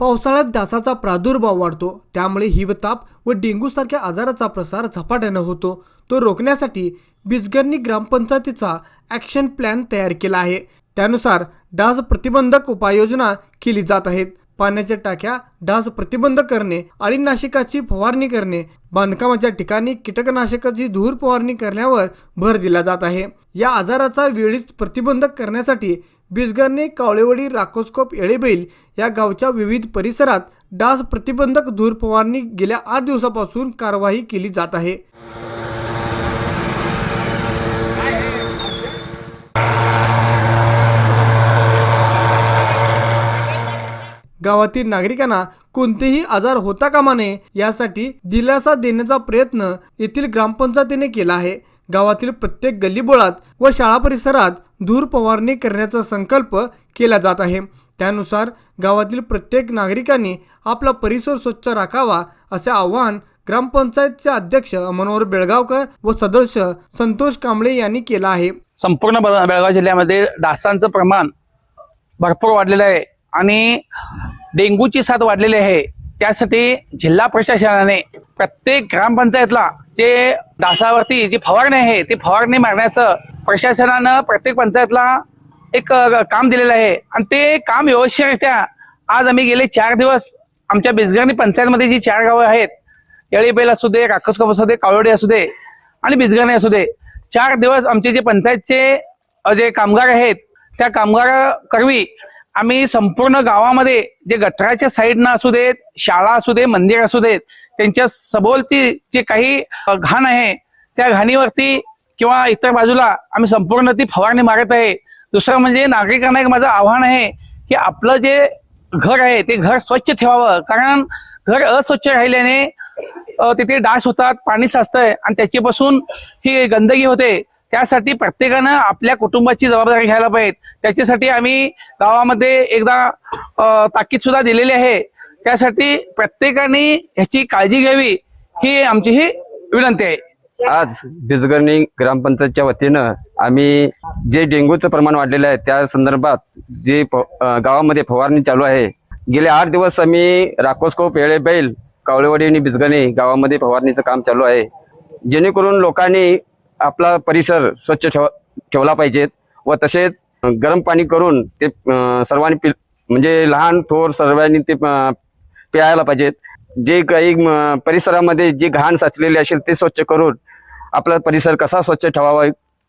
पावसाळ्यात डासाचा प्रादुर्भाव वाढतो. त्यामुळे हिवताप व डेंग्यूसारख्या आजाराचा प्रसार झपाट्यानं होतो. तो रोखण्यासाठी बिजगर्णी ग्रामपंचायतीचा ॲक्शन प्लॅन तयार केला आहे. त्यानुसार डास प्रतिबंधक उपाययोजना केली जात आहेत. पाण्याच्या टाक्या डास प्रतिबंध करणे अळीनाशकाची फवारणी करणे बांधकामाच्या ठिकाणी कीटकनाशकाची धूर फवारणी करण्यावर भर दिला जात आहे. या आजाराचा वेळीच प्रतिबंध करण्यासाठी बिजगरने कावळेवाडी राकोस्कोप येळेबैल या गावच्या विविध परिसरात डास प्रतिबंधक धूर फवारणी गेल्या आठ दिवसापासून कारवाई केली जात आहे. गावातील नागरिकांना कोणतेही आजार होता कामा नये यासाठी दिलासा देण्याचा प्रयत्न येथील ग्रामपंचायतीने केला आहे. गावातील प्रत्येक गल्लीबोळात व शाळा परिसरात धूर फवारणी करण्याचा संकल्प केला जात आहे. त्यानुसार गावातील प्रत्येक नागरिकांनी आपला परिसर स्वच्छ राखावा असे आवाहन ग्रामपंचायतचे अध्यक्ष मनोहर बेळगावकर व सदस्य संतोष कांबळे यांनी केला आहे. संपूर्ण बेळगाव जिल्ह्यामध्ये डासांचं प्रमाण भरपूर वाढलेलं आहे आणि डेंग्यूची साथ वाढलेली आहे. त्यासाठी जिल्हा प्रशासनाने प्रत्येक ग्रामपंचायतला जे डासावरती जी फवारणी आहे ती फवारणी मारण्याचं प्रशासनानं प्रत्येक पंचायतला एक काम दिलेलं आहे. आणि ते काम व्यवस्थितरित्या आज आम्ही गेले चार दिवस आमच्या बिजगरणी पंचायतमध्ये जी चार गावं आहेत येळीबेल असू दे राकसकोप असू दे कावडी असू दे आणि बिजगरणी असू दे चार दिवस आमचे जे पंचायतचे जे कामगार आहेत त्या कामगार करवी आम्ही संपूर्ण गावामध्ये जे गटराच्या साईडनं असू देत शाळा असू दे मंदिर असू देत त्यांच्या सभोवती जे काही घाण आहे त्या घाणीवरती किंवा इतर बाजूला आम्ही संपूर्ण ती फवारणी मारत आहे. दुसरं म्हणजे नागरिकांना एक माझं आव्हान आहे की आपलं जे घर आहे ते घर स्वच्छ ठेवावं. कारण घर अस्वच्छ राहिल्याने तिथे डास होतात पाणी साचतंय आणि त्याच्यापासून ही गंदगी होते. त्यासाठी प्रत्येकानं आपल्या कुटुंबाची जबाबदारी घ्यायला पाहिजे. त्याच्यासाठी आम्ही गावामध्ये एकदा ताकीद सुद्धा दिलेली आहे. त्यासाठी प्रत्येकाने ह्याची काळजी घ्यावी ही आमची ही विनंती आहे. आज बिजगर्णी ग्रामपंचायतच्या वतीनं आम्ही जे डेंग्यूचं प्रमाण वाढलेलं आहे त्या संदर्भात जे गावामध्ये फवारणी चालू आहे गेले आठ दिवस आम्ही राकोस्कोप येळेबैल कावळेवाडी आणि बिजगर्णी गावामध्ये फवारणीचं काम चालू आहे. जेणेकरून लोकांनी आपला परिसर स्वच्छ ठेव ठेवला पाहिजेत व तसेच गरम पाणी करून ते सर्वांनी पि म्हणजे लहान थोर सर्वांनी ते प्यायला पाहिजेत. जे काही म, परिसरामध्ये जे घाण साचलेले असेल ते स्वच्छ करून आपला परिसर कसा स्वच्छ ठेवावा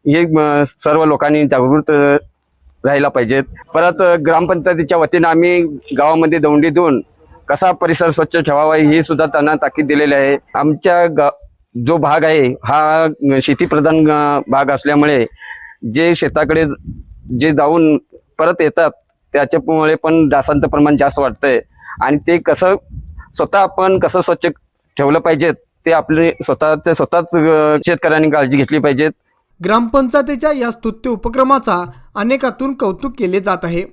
हे सर्व लोकांनी जागृत राहायला पाहिजेत. परत ग्रामपंचायतीच्या वतीनं आम्ही गावामध्ये दौंडी देऊन कसा परिसर स्वच्छ ठेवावा हे सुद्धा त्यांना ताकीद दिलेली आहे. आमच्या गा जो भाग आहे हा शेतीप्रधान भाग असल्यामुळे जे शेताकडे जे जाऊन परत येतात त्याच्यामुळे पण डासांचं प्रमाण जास्त वाटतंय आणि ते कसं स्वतः आपण कसं स्वच्छ ठेवलं पाहिजेत ते आपले स्वतःचे स्वतःच शेतकऱ्यांनी काळजी घेतली पाहिजेत. ग्रामपंचायतीच्या या स्तुत्य उपक्रमाचा अनेकातून कौतुक केले जात आहे.